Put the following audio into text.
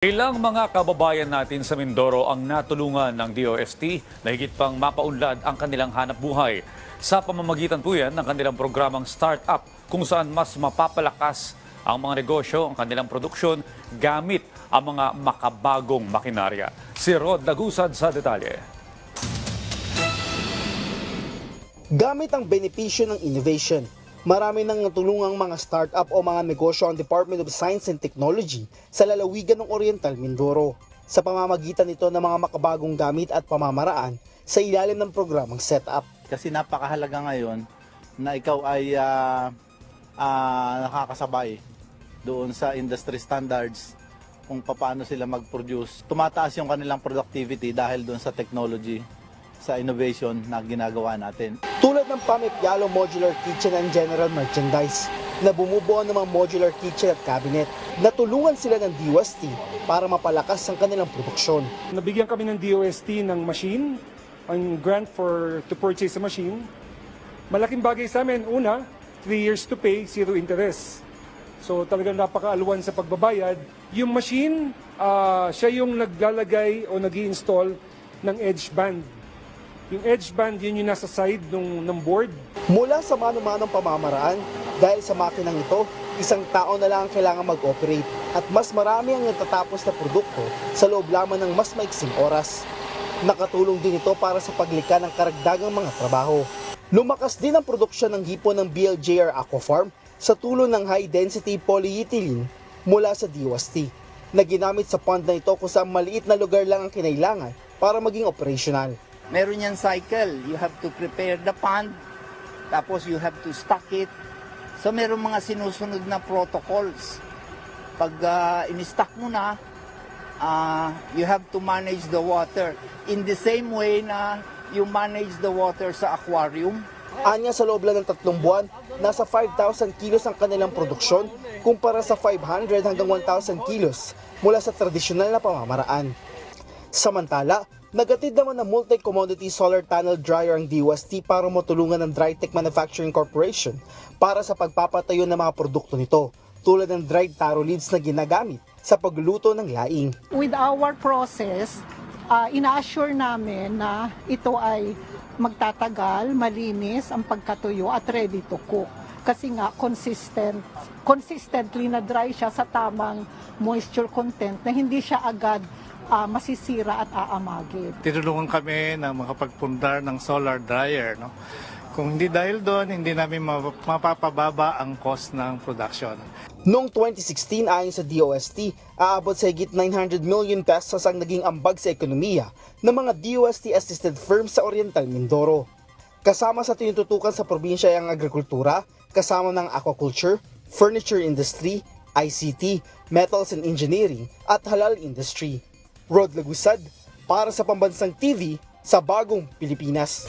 Ilang mga kababayan natin sa Mindoro ang natulungan ng DOST na higit pang mapaunlad ang kanilang hanap buhay. Sa pamamagitan po yan ng kanilang programang Startup kung saan mas mapapalakas ang mga negosyo, ang kanilang produksyon gamit ang mga makabagong makinarya. Si Rod Lagusad sa detalye. Gamit ang benepisyo ng innovation, marami nang natulungang mga startup o mga negosyo ang Department of Science and Technology sa lalawigan ng Oriental Mindoro sa pamamagitan nito ng mga makabagong gamit at pamamaraan sa ilalim ng programang setup. Kasi napakahalaga ngayon na ikaw ay ah, ah, nakakasabay doon sa industry standards kung paano sila mag-produce. Tumataas yung kanilang productivity dahil doon sa technology, sa innovation na ginagawa natin. Tulad ng Pamip Yalo Modular Kitchen and General Merchandise na bumubuo ng mga modular kitchen at cabinet. Natulungan sila ng DOST para mapalakas ang kanilang produksyon. Nabigyan kami ng DOST ng machine, ang grant for to purchase a machine. Malaking bagay sa amin, una, 3 years to pay, zero interest. So talagang napakaaluan sa pagbabayad. Yung machine, ah, siya yung naglalagay o nag install ng edge band. Yung edge band, yun yung nasa side ng, ng board. Mula sa mano-manong pamamaraan, dahil sa makinang ito, isang tao na lang ang kailangan mag-operate at mas marami ang natatapos na produkto sa loob lamang ng mas maiksing oras. Nakatulong din ito para sa paglikha ng karagdagang mga trabaho. Lumakas din ang produksyon ng hipon ng BLJR Aquafarm sa tulong ng high-density polyethylene mula sa DOST na ginamit sa pond na ito kung saan maliit na lugar lang ang kinailangan para maging operational. Meron yan cycle. You have to prepare the pond, tapos you have to stock it. So meron mga sinusunod na protocols. Pag uh, in-stock mo na, ah, you have to manage the water in the same way na you manage the water sa aquarium. Anya sa loob lang ng tatlong buwan, nasa 5,000 kilos ang kanilang produksyon kumpara sa 500 hanggang 1,000 kilos mula sa tradisyonal na pamamaraan. Samantala, nagatid naman ng multi-commodity solar panel dryer ang DOST para matulungan ng Drytech Manufacturing Corporation para sa pagpapatayo ng mga produkto nito tulad ng dried taro leaves na ginagamit sa pagluluto ng laing. with our process, uh, ina-assure namin na ito ay magtatagal, malinis ang pagkatuyo at ready to cook. Kasi nga consistent, consistently na dry siya sa tamang moisture content na hindi siya agad ah, masisira at aamagid. tinulungan kami na makapagpundar ng solar dryer. No? Kung hindi dahil doon, hindi namin map- mapapababa ang cost ng production. Noong 2016 ayon sa DOST, aabot sa higit 900 million pesos ang naging ambag sa ekonomiya ng mga DOST-assisted firms sa Oriental Mindoro. Kasama sa tinututukan sa probinsya ay ang agrikultura, kasama ng aquaculture, furniture industry, ICT, metals and engineering, at halal industry. Rod Lagusad, para sa Pambansang TV, sa Bagong Pilipinas.